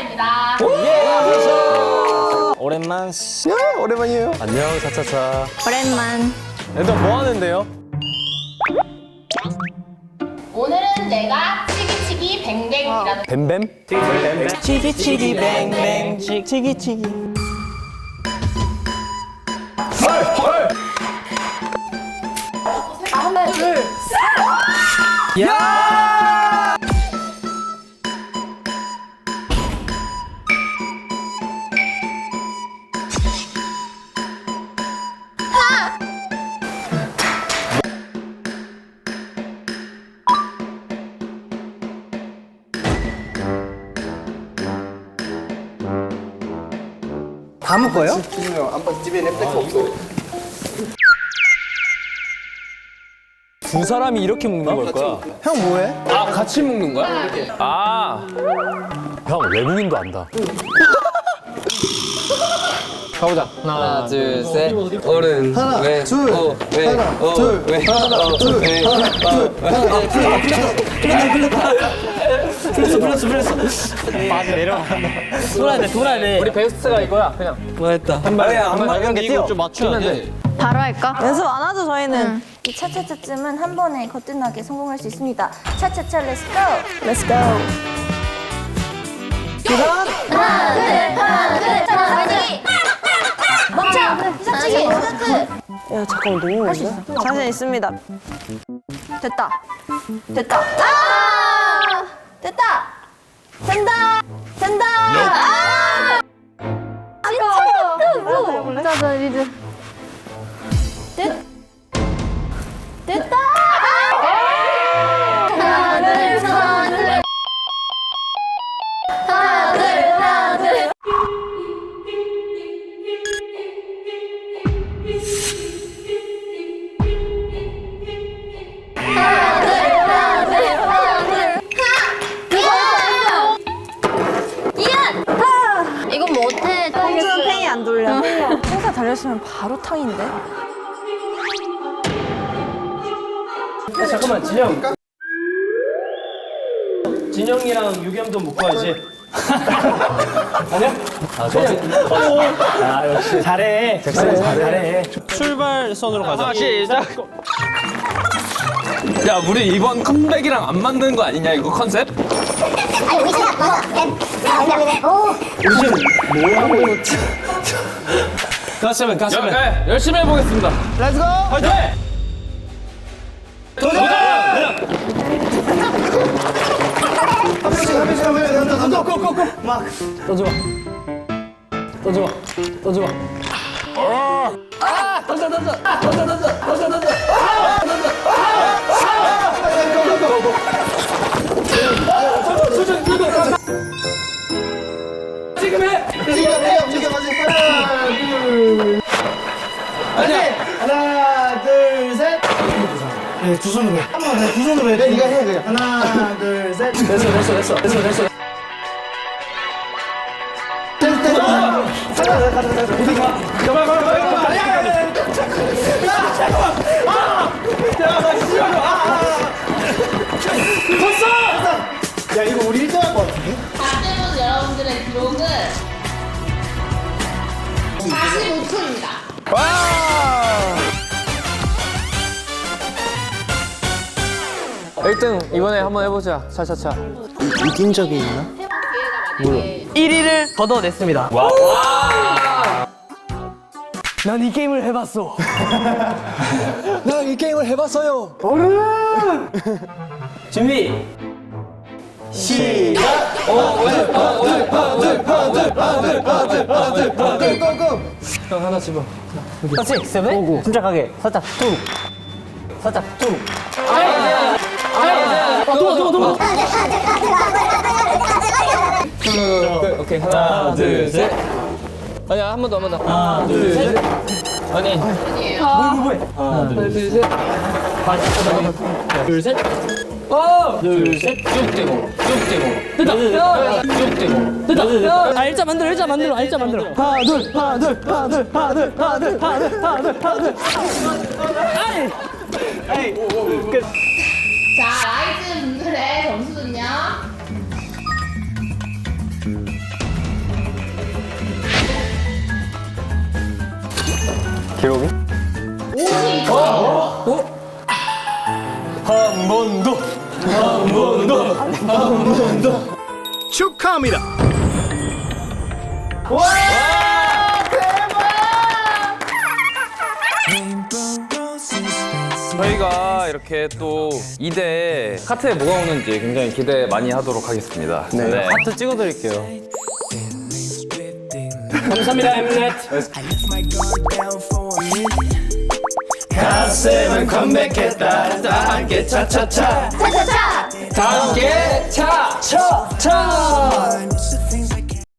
차차차입니다. 오랜만. 야, 오랜만이에요. 안녕, 차차차. 오랜만. 얘들 뭐 하는데요? 오늘은 내가 치기치기 뱅뱅이라는 뱀뱀? 치기 치기 뱅뱅 치- 치기 치기. 하 다 먹어요? 두 사람이 이렇게 먹는 걸 거야? 형 뭐해? 아, 같이 먹는 거야? 아. 형, 외국인도 안다. 가보자. 하나 둘셋 어른 하나, 왜, 둘, 어, 왜, 하나, 어, 둘, 왜, 하나, 어, 둘, 왜, 하나, 어, 둘, 왜. 하나, 둘, 풀렸어, 풀렸어, 풀렸어. 빠져 내려. 돌아야 돼, 돌아야 돼. 우리 베스트가 이거야, 그냥. 뭐했다 한 발에 한 발에 뛰어. 좀 맞추면 돼. 바로 할까? 연습 안 하죠 저희는 이 차차차쯤은 한 번에 거뜬하게 성공할 수 있습니다. 차차차 렛츠 고! Let's go 하나 둘 하나 둘 차차차기 멈춰 차차기 스타트 야 잠깐만 너무 할수 있어. 자신 있습니다. 됐다. 됐다. 아! 됐다. 된다. 된다. 아! 아까워 자자 리드 홍주는 팽이 안 돌려 행사 달렸으면 바로 탕인데 야, 잠깐만, 진영. 진영이랑 유겸도 묶고 와야지. 아니야? 아, 저 아, 역시. 잘해. 잭슨 잘해. 출발선으로 가자. 시작. 야 우리 이번 컴백이랑 안 맞는 거 아니냐 이거 컨셉? 아니 우리 시작 맞아 엠 오. 가시면, 가시면. 네, 열심히 해보겠습니다 렛츠고! 화이팅! 던져, 던져. 고고고. 막. 떠줘봐. 떠줘봐. 떠줘봐. 지금 해! 움직여, 움직여, 맞지? 하나, 둘. 아니, 하나, 둘, 셋. 네, 두 손으로 해. 한 번, 네, 두 손으로 해. 네, 네가 해, 그냥. 하나, 둘, 셋. 됐어, 됐어, 됐어. 됐어, 됐어. 됐어, 됐어. 가자, 가자, 가자. 어디 가? 야, 45초입니다. 일등 이번에 한번 해보자 차차차 이긴 적이 있나? 1위를 걷어냈습니다. 난 이 게임을 해봤어. 나이 게임을 해봤어요. 준비. 고고. 형 하나 집어. 그렇지, 세븐. 침착하게. 살짝 툭. 살짝 툭. 오케이 하나 둘 셋 아니야 한 번 더 한 번 더 하나 둘 셋 아니 하나 둘 셋 둘셋 어! 둘셋 쭉떼 알자 만들어 알자 만들어 알자 만들어 하나 둘 하나 둘 하나 둘 하나 둘 하나 둘 하나 둘 하나 둘 하나 둘 자, 라이즈 분들의 점수는요? 기록이? 52점. 한 번도 축하합니다. 와 대박! 저희가 이렇게 또 2대 카트에 뭐가 오는지 굉장히 기대 많이 하도록 하겠습니다. 네. 하트 찍어드릴게요. 감사합니다 엠넷 가슴 은 컴백했다 다 함께 차차차 차차차! 다 함께 차! 차!